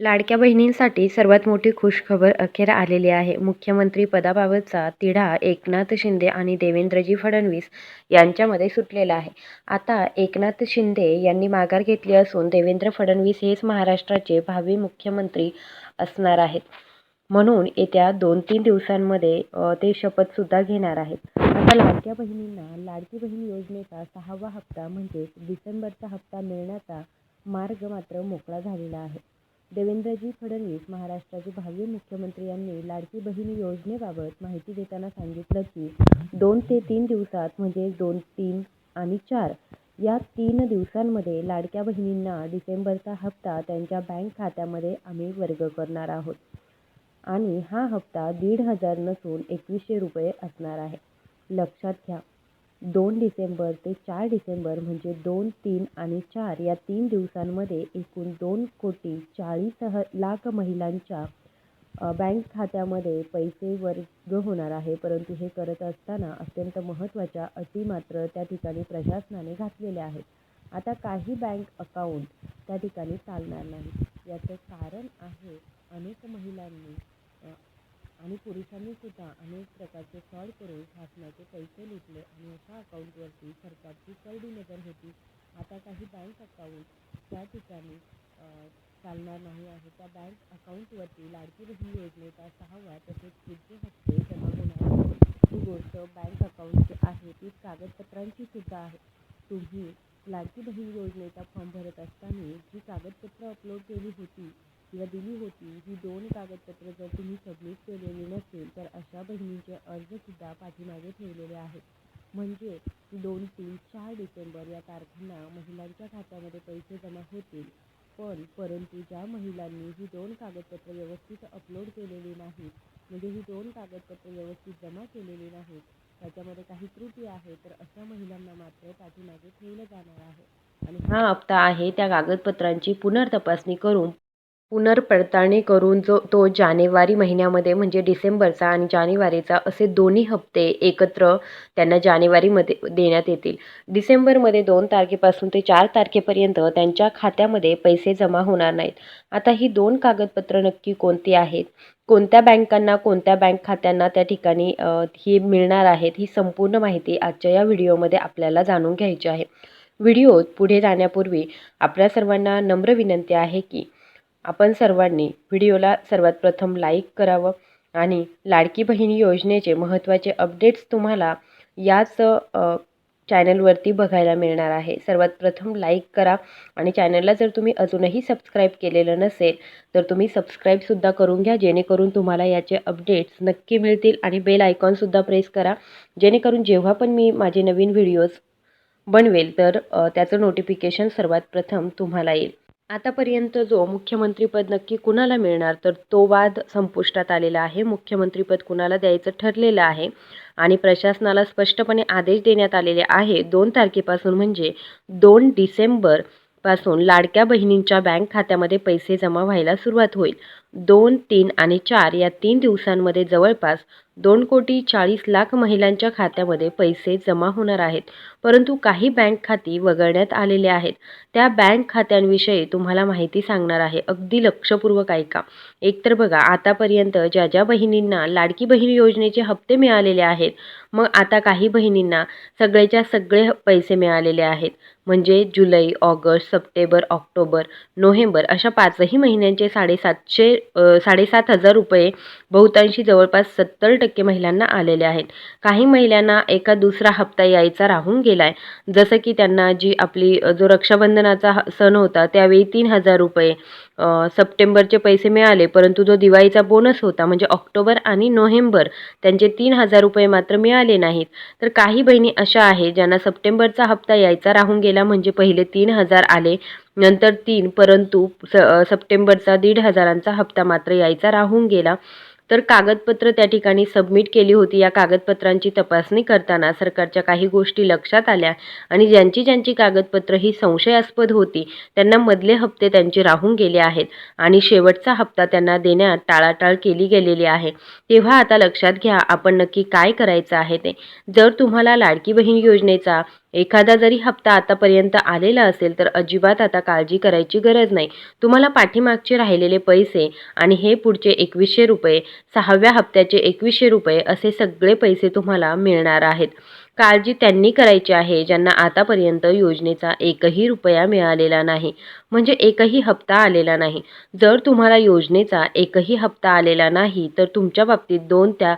लाडक्या बहिणींसाठी सर्वात मोठी खुशखबर अखेर आलेली आहे. मुख्यमंत्री पदाबाबतचा तिढा एकनाथ शिंदे आणि देवेंद्रजी फडणवीस यांच्यामध्ये सुटलेला आहे. आता एकनाथ शिंदे यांनी माघार घेतली असून देवेंद्र फडणवीस हेच महाराष्ट्राचे भावी मुख्यमंत्री असणार आहेत. म्हणून येत्या दोन-तीन दिवसांमध्ये ते शपथसुद्धा घेणार आहेत. आता लाडक्या बहिणींना लाडकी बहीण योजनेचा सहावा हप्ता म्हणजेच डिसेंबरचा हप्ता मिळण्याचा मार्ग मात्र मोकळा झालेला आहे. देवेंद्रजी फडणवीस महाराष्ट्राचे भावी मुख्यमंत्री यांनी लाडकी बहीण योजनेबाबत माहिती देताना सांगितलं की दोन ते तीन दिवसात म्हणजे दोन, तीन आणि चार या तीन दिवसांमध्ये लाडक्या बहिणींना डिसेंबरचा हप्ता त्यांच्या बँक खात्यामध्ये आम्ही वर्ग करणार आहोत. आणि हा हप्ता दीड हजार नसून एकवीसशे रुपये असणार आहे. लक्षात घ्या दोन डिसेंबर ते चार डिसेंबर म्हणजे दोन, तीन आणि चार या तीन दिवसांमध्ये एकूण दोन कोटी चाळीस लाख महिलांच्या बँक खात्यामध्ये पैसे वर्ग होणार आहे. परंतु हे करत असताना अत्यंत महत्त्वाच्या अटी मात्र त्या ठिकाणी प्रशासनाने घातलेल्या आहेत. आता काही बँक अकाउंट त्या ठिकाणी चालणार नाही याचं कारण आहे अनेक महिलांनी आणि पुरुषांनी सुद्धा अनेक प्रकारचे फ्रॉड करून शासनाचे पैसे लुटले आणि अशा अकाउंटवरती सरकारची करडी नज़र होती. आता काही बँक अकाउंट त्या ठिकाणी चालणार नाही आहे. त्या बँक अकाउंटवरती लाडकी बहीण योजनेचा सहावा तसेच पुढचे हप्ते जमा होणार. ही गोष्ट बँक अकाउंटची आहे तीच कागदपत्रांची सुद्धा आहे. तुम्ही लाडकी बहीण योजनेचा फॉर्म भरत असताना जी कागदपत्रं अपलोड केली होती किंवा दिली होती ही दोन कागदपत्रं जर तुम्ही सबमिट केलेली नसेल तर अशा बहिणींचे अर्जसुद्धा पाठीमागे ठेवलेले आहेत. म्हणजे दोन, तीन, चार डिसेंबर या तारखांना महिलांच्या खात्यामध्ये पैसे जमा होतील. पण परंतु ज्या महिलांनी ही दोन कागदपत्रं व्यवस्थित अपलोड केलेली नाहीत म्हणजे ही दोन कागदपत्रं व्यवस्थित जमा केलेली नाहीत त्याच्यामध्ये काही त्रुटी आहे तर अशा महिलांना मात्र पाठीमागे ठेवलं जाणार आहे. आणि हा हप्ता आहे त्या कागदपत्रांची पुनर्तपासणी करून पुनर्पडताळणी करून जो तो जानेवारी महिन्यामध्ये म्हणजे डिसेंबरचा आणि जानेवारीचा असे दोन्ही हप्ते एकत्र त्यांना जानेवारीमध्ये देण्यात येतील. डिसेंबरमध्ये दोन तारखेपासून ते चार तारखेपर्यंत त्यांच्या खात्यामध्ये पैसे जमा होणार नाहीत. आता ही दोन कागदपत्रं नक्की कोणती आहेत? कोणत्या बँकांना कोणत्या बँक खात्यांना त्या ठिकाणी ही मिळणार आहेत ही संपूर्ण माहिती आजच्या या व्हिडिओमध्ये आपल्याला जाणून घ्यायची आहे. व्हिडिओत पुढे जाण्यापूर्वी आपल्या सर्वांना नम्र विनंती आहे की आपण सर्वांनी व्हिडिओला सर्वात प्रथम लाईक करावं आणि लाडकी बहीण योजनेचे महत्त्वाचे अपडेट्स तुम्हाला याच चॅनलवरती बघायला मिळणार आहे. सर्वात प्रथम लाईक करा आणि चॅनलला जर तुम्ही अजूनही सबस्क्राईब केलेलं नसेल तर तुम्ही सबस्क्राईबसुद्धा करून घ्या जेणेकरून तुम्हाला याचे अपडेट्स नक्की मिळतील आणि बेल आयकॉनसुद्धा प्रेस करा जेणेकरून जेव्हा पण मी माझे नवीन व्हिडिओज बनवेल तर त्याचं नोटिफिकेशन सर्वात प्रथम तुम्हाला येईल. आतापर्यंत जो मुख्यमंत्रीपद नक्की कुणाला मिळणार तर तो वाद संपुष्टात आलेला आहे. मुख्यमंत्रीपद कुणाला द्यायचं ठरलेलं आहे आणि प्रशासनाला स्पष्टपणे आदेश देण्यात आलेले आहे दोन तारखेपासून म्हणजे दोन डिसेंबरपासून लाडक्या बहिणींच्या बँक खात्यामध्ये पैसे जमा व्हायला सुरुवात होईल. दोन, तीन आणि चार या तीन दिवसांमध्ये जवळपास दोन कोटी चाळीस लाख महिलांच्या खात्यामध्ये पैसे जमा होणार आहेत. परंतु काही बँक खाती वगळण्यात आलेली आहेत. त्या बँक खात्यांविषयी तुम्हाला माहिती सांगणार आहे. अगदी लक्षपूर्वक ऐका. एकतर बघा आतापर्यंत ज्या ज्या बहिणींना लाडकी बहीण योजनेचे हप्ते मिळालेले आहेत मग आता काही बहिणींना सगळेच्या सगळे पैसे मिळालेले आहेत. म्हणजे जुलै, ऑगस्ट, सप्टेंबर, ऑक्टोबर, नोव्हेंबर अशा पाचही महिन्यांचे साडेसातशे साडेसात हजार रुपये बहुतांशी जवळपास सत्तर टक्के महिलांना आलेले आहेत. काही महिलांना एका दुसरा हप्ता यायचा राहून गेला आहे. जसं की त्यांना जी आपली जो रक्षाबंधनाचा सण होता त्यावेळी तीन हजार रुपये सप्टेंबरचे पैसे मिळाले परंतु जो दिवाळीचा बोनस होता म्हणजे ऑक्टोबर आणि नोव्हेंबर त्यांचे तीन हजार रुपये मात्र मिळाले नाहीत. तर काही बहिणी अशा आहेत ज्यांना सप्टेंबरचा हप्ता यायचा राहून गेला म्हणजे पहिले तीन हजार आले नंतर तीन परंतु स सप्टेंबरचा दीड हजारांचा हप्ता मात्र यायचा राहून गेला. तर कागदपत्र त्या ठिकाणी सबमिट केली होती. या कागदपत्रांची तपासणी करताना सरकारच्या काही गोष्टी लक्षात आल्या आणि ज्यांची ज्यांची कागदपत्र ही संशयास्पद होती त्यांना मधले हप्ते त्यांचे राहून गेले आहेत आणि शेवटचा हप्ता त्यांना देण्यात टाळाटाळ केली गेलेली आहे. तेव्हा आता लक्षात घ्या आपण नक्की काय करायचं आहे ते. जर तुम्हाला लाडकी बहीण योजनेचा एखादा जरी हप्ता आतापर्यंत आलेला असेल तर अजिबात आता काळजी करायची गरज नाही. तुम्हाला पाठीमागचे राहिलेले पैसे आणि हे पुढचे एकवीसशे रुपये सहाव्या हप्त्याचे एकवीसशे रुपये असे सगळे पैसे तुम्हाला मिळणार आहेत. काळजी त्यांनी करायची आहे ज्यांना आतापर्यंत योजनेचा एकही रुपया मिळालेला नाही. म्हणजे एकही हप्ता आलेला नाही. जर तुम्हाला योजनेचा एकही हप्ता आलेला नाही तर तुमच्या बाबतीत दोन त्या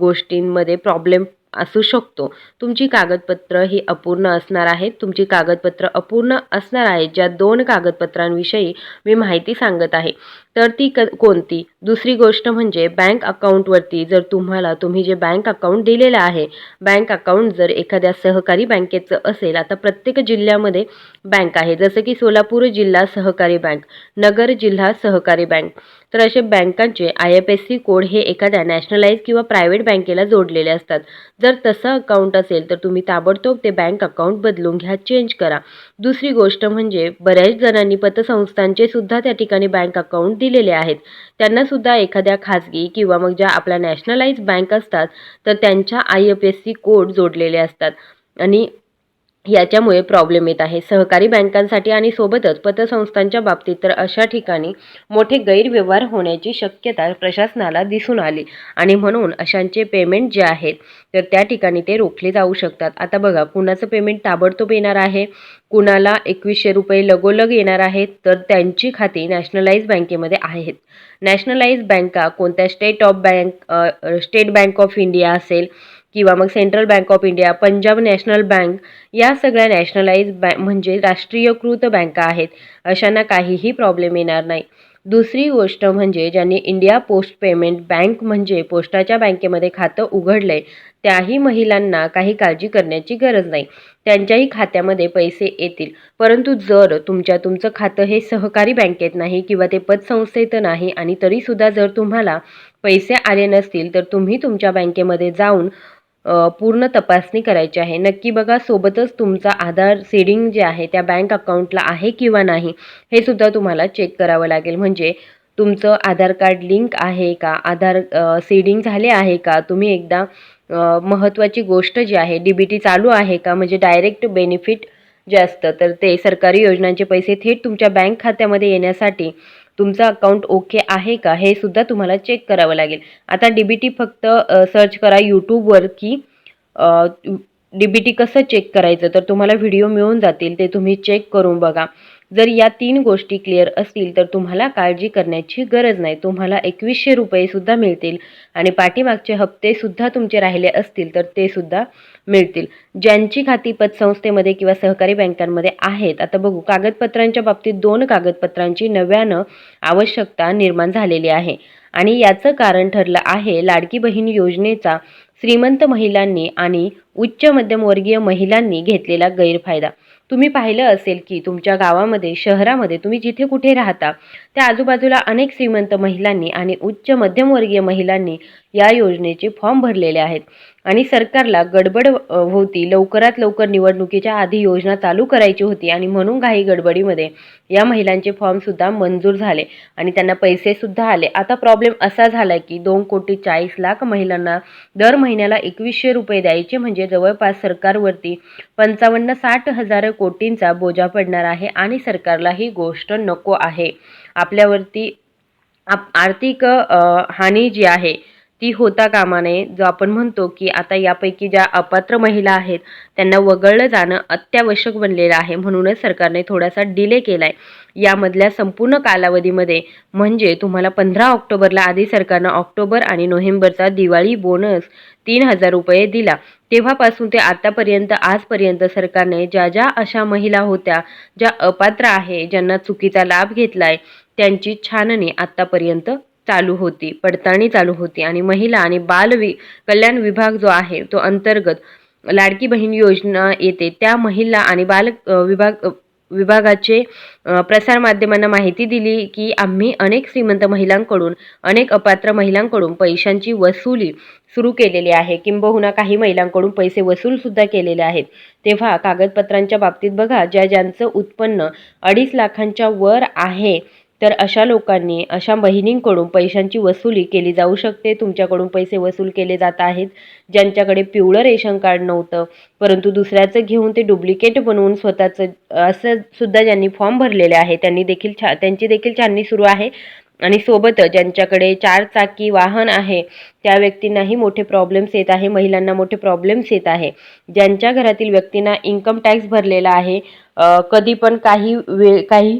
गोष्टींमध्ये प्रॉब्लेम असू शकतो. तुमची कागदपत्र ही अपूर्ण असणार आहेत तुमची कागदपत्र अपूर्ण असणार आहेत ज्या दोन कागदपत्रांविषयी मी माहिती सांगत आहे. तर ती क कोणती? दुसरी गोष्ट म्हणजे बँक अकाउंटवरती जर तुम्हाला तुम्ही जे बँक अकाउंट दिलेलं आहे बँक अकाउंट जर एखाद्या सहकारी बँकेचं असेल आता प्रत्येक जिल्ह्यामध्ये बँक आहे. जसं की सोलापूर जिल्हा सहकारी बँक नगर जिल्हा सहकारी बँक तर असे बँकांचे I F S C code हे एखाद्या नॅशनलाइज किंवा प्रायव्हेट बँकेला जोडलेले असतात. जर तसं अकाउंट असेल तर तुम्ही ताबडतोब ते बँक अकाउंट बदलून घ्या चेंज करा. दुसरी गोष्ट म्हणजे बऱ्याच जणांनी पतसंस्थांचे सुद्धा त्या ठिकाणी बँक अकाउंट दिलेले आहेत. त्यांना सुद्धा एखाद्या खाजगी किंवा मग ज्या आपल्या नॅशनलाइज बँक असतात तर त्यांच्या I F S C code जोडलेले असतात. आणि याच्यामुळे प्रॉब्लेम येत आहे. सहकारी बँकांसाठी आणि सोबतच पतसंस्थांच्या बाबतीत तर अशा ठिकाणी मोठे गैरव्यवहार होण्याची शक्यता प्रशासनाला दिसून आली. आणि म्हणून अशांचे पेमेंट जे आहेत तर त्या ठिकाणी ते रोखले जाऊ शकतात. आता बघा कुणाचं पेमेंट ताबडतोब येणार आहे? कुणाला एकवीसशे रुपये लगोलग येणार आहेत? तर त्यांची खाती नॅशनलाइज बँकेमध्ये आहेत. नॅशनलाइज बँका कोणत्या State of Bank State Bank of India असेल किंवा मग Central Bank of India Punjab National Bank या सगळ्या नॅशनलाइज बँक म्हणजे राष्ट्रीयकृत बँका आहेत अशांना काहीही प्रॉब्लेम येणार नाही. दुसरी गोष्ट म्हणजे ज्यांनी इंडिया पोस्ट पेमेंट बँक म्हणजे पोस्टाच्या बँकेमध्ये खातं उघडलंय त्याही महिलांना काही काळजी करण्याची गरज नाही. त्यांच्याही खात्यामध्ये पैसे येतील. परंतु जर तुमच्या तुमचं खातं हे सहकारी बँकेत नाही किंवा ते पतसंस्थेत नाही आणि तरीसुद्धा जर तुम्हाला पैसे आले नसतील तर तुम्ही तुमच्या बँकेमध्ये जाऊन पूर्ण तपासणी करायची आहे. नक्की बघा सोबतच तुमचा आधार सेडिंग जे आहे त्या बँक अकाउंटला आहे किंवा नाही हे सुद्धा तुम्हाला चेक करावं लागेल. म्हणजे तुमचं आधार कार्ड लिंक आहे का? आधार सेडिंग झाले आहे का? तुम्ही एकदा महत्त्वाची गोष्ट जी आहे डी बी टी चालू आहे का? म्हणजे डायरेक्ट बेनिफिट जे असतं तर ते सरकारी योजनांचे पैसे थेट तुमच्या बँक खात्यामध्ये येण्यासाठी तुमचं अकाउंट ओके आहे का? हे सुद्धा तुम्हाला चेक करावं लागेल. आता डी बी टी फक्त सर्च करा यूट्यूबवर की डी बी टी कसं चेक करायचं? तर तुम्हाला व्हिडिओ मिळून जातील ते तुम्ही चेक करून बघा. जर या तीन गोष्टी क्लिअर असतील तर तुम्हाला काळजी करण्याची गरज नाही. तुम्हाला एकवीसशे रुपयेसुद्धा मिळतील आणि पाठीमागचे हप्तेसुद्धा तुमचे राहिले असतील तर ते सुद्धा मिळतील. ज्यांची खाती पतसंस्थेमध्ये किंवा सहकारी बँकांमध्ये आहेत आता बघू कागदपत्रांच्या बाबतीत दोन कागदपत्रांची नव्यानं आवश्यकता निर्माण झालेली आहे. आणि याचं कारण ठरलं आहे लाडकी बहीण योजनेचा श्रीमंत महिलांनी आणि उच्च मध्यमवर्गीय महिलांनी घेतलेला गैरफायदा. तुम्ही पाहिलं असेल की तुमच्या गावामध्ये शहरामध्ये तुम्ही जिथे कुठे राहता त्या आजूबाजूला अनेक श्रीमंत महिलांनी आणि उच्च मध्यमवर्गीय महिलांनी या योजनेचे फॉर्म भरलेले आहेत. आणि सरकारला गडबड होती. लवकरात लवकर निवडणुकीच्या आधी योजना चालू करायची होती आणि म्हणून घाई गडबडीमध्ये या महिलांचे फॉर्मसुद्धा मंजूर झाले आणि त्यांना पैसेसुद्धा आले. आता प्रॉब्लेम असा झाला की दोन कोटी चाळीस लाख महिलांना दर महिन्याला एकवीसशे रुपये द्यायचे म्हणजे जवळपास सरकारवरती पंचावन्न साठ हजार कोटींचा बोजा पडणार आहे आणि सरकारला ही गोष्ट नको आहे. आपल्यावरती आप आर्थिक हानी जी आहे ती होता कामा नये. जो आपण म्हणतो की आता यापैकी ज्या अपात्र महिला आहेत त्यांना वगळलं जाणं अत्यावश्यक बनलेलं आहे. म्हणूनच सरकारने थोडासा डिले केला आहे यामधल्या संपूर्ण कालावधीमध्ये म्हणजे तुम्हाला पंधरा ऑक्टोबरला आधी सरकारनं ऑक्टोबर आणि नोव्हेंबरचा दिवाळी बोनस तीन हजार रुपये दिला. तेव्हापासून ते आतापर्यंत आजपर्यंत सरकारने ज्या ज्या अशा महिला होत्या ज्या अपात्र आहे ज्यांना चुकीचा लाभ घेतला आहे त्यांची छाननी आत्तापर्यंत चालू होती पडताळणी चालू होती आणि महिला आणि बाल वि कल्याण विभाग जो आहे तो अंतर्गत लाडकी बहीण योजना येते. त्या महिला आणि बाल विभाग विभागाचे प्रसार प्रसारमाध्यमांना माहिती दिली की आम्ही अनेक श्रीमंत महिलांकडून अनेक अपात्र महिलांकडून पैशांची वसुली सुरू केलेली आहे. किंबहुना काही महिलांकडून पैसे वसूल सुद्धा केलेले आहेत. तेव्हा कागदपत्रांच्या बाबतीत बघा ज्या ज्यांचं उत्पन्न अडीच लाखांच्या वर आहे तर अशा लोकांनी अशा बहिणींकडून पैशांची वसुली केली जाऊ शकते. तुमच्याकडून पैसे वसूल केले जात आहेत. ज्यांच्याकडे पिवळं रेशन कार्ड नव्हतं परंतु दुसऱ्याचं घेऊन ते डुप्लिकेट बनवून स्वतःचं असं सुद्धा ज्यांनी फॉर्म भरलेले आहे त्यांनी देखील छा त्यांची देखील छाननी सुरू आहे. आणि सोबत ज्यांच्याकडे चार चाकी वाहन आहे त्या व्यक्तींनाही मोठे प्रॉब्लेम्स येत आहे महिलांना मोठे प्रॉब्लेम्स येत आहे. ज्यांच्या घरातील व्यक्तींना इन्कम टॅक्स भरलेला आहे कधी पण काही वे काही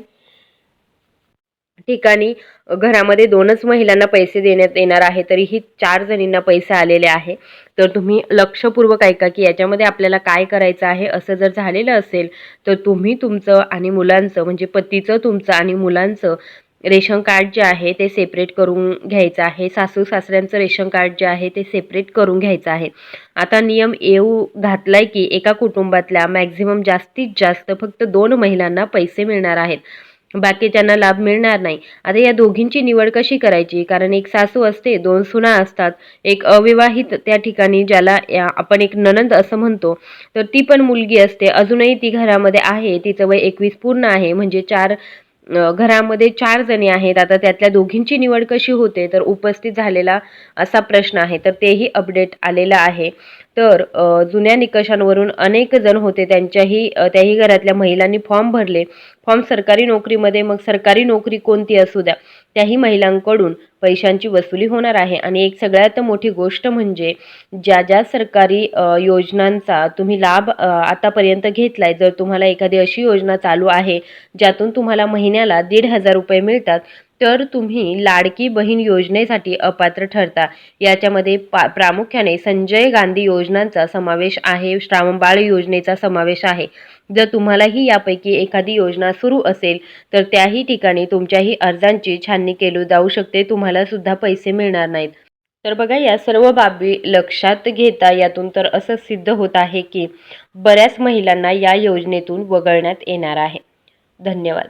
ठिकाणी घरामध्ये दोनच महिलांना पैसे देण्यात येणार आहे तरीही चार जणींना पैसे आलेले आहे. तर तुम्ही लक्षपूर्वक ऐका की याच्यामध्ये आपल्याला काय करायचं आहे असं जर झालेलं असेल तर तुम्ही तुमचं आणि मुलांचं म्हणजे पतीचं तुमचं आणि मुलांचं रेशन कार्ड जे आहे ते सेपरेट करून घ्यायचं आहे. सासू सासऱ्यांचं रेशन कार्ड जे आहे ते सेपरेट करून घ्यायचं आहे. आता नियम येऊ घातलाय की एका कुटुंबातल्या मॅक्झिमम जास्तीत जास्त फक्त दोन महिलांना पैसे मिळणार आहेत. बाकीच्यांना लाभ मिळणार नाही. आता या दोघींची निवड कशी करायची? कारण एक सासू असते दोन सुना असतात. एक अविवाहित त्या ठिकाणी ज्याला या- आपण एक ननंद असं म्हणतो. तर ती पण मुलगी असते. अजूनही ती घरामध्ये आहे. तिचं वय एकवीस पूर्ण आहे. म्हणजे चार घरामध्ये चार जणी आहेत. आता त्यातल्या दोघींची निवड कशी होते? तर उपस्थित झालेला असा प्रश्न आहे. तर तेही अपडेट आलेलं आहे. तर जुन्या निकषांवरून अनेक जण होते त्यांच्याही त्याही घरातल्या महिलांनी फॉर्म भरले. फॉर्म सरकारी नोकरीमध्ये मग सरकारी नोकरी कोणती असू द्या त्याही महिलांकडून पैशांची वसुली होणार आहे. आणि एक सगळ्यात मोठी गोष्ट म्हणजे ज्या ज्या सरकारी योजनांचा तुम्ही लाभ आतापर्यंत घेतलाय जर तुम्हाला एखादी अशी योजना चालू आहे ज्यातून तुम्हाला महिन्याला दीड हजार रुपये मिळतात तर तुम्ही लाडकी बहीण योजनेसाठी अपात्र ठरता. याच्यामध्ये पा प्रामुख्याने संजय गांधी योजनांचा समावेश आहे श्रावणबाळ योजनेचा समावेश आहे. जर तुम्हालाही यापैकी एखादी योजना सुरू असेल तर त्याही ठिकाणी तुमच्याही अर्जांची छाननी केली जाऊ शकते तुम्हाला सुद्धा पैसे मिळणार नाहीत. तर बघा या सर्व बाबी लक्षात घेता यातून तर असं सिद्ध होत आहे की बऱ्याच महिलांना या योजनेतून वगळण्यात येणार आहे. धन्यवाद.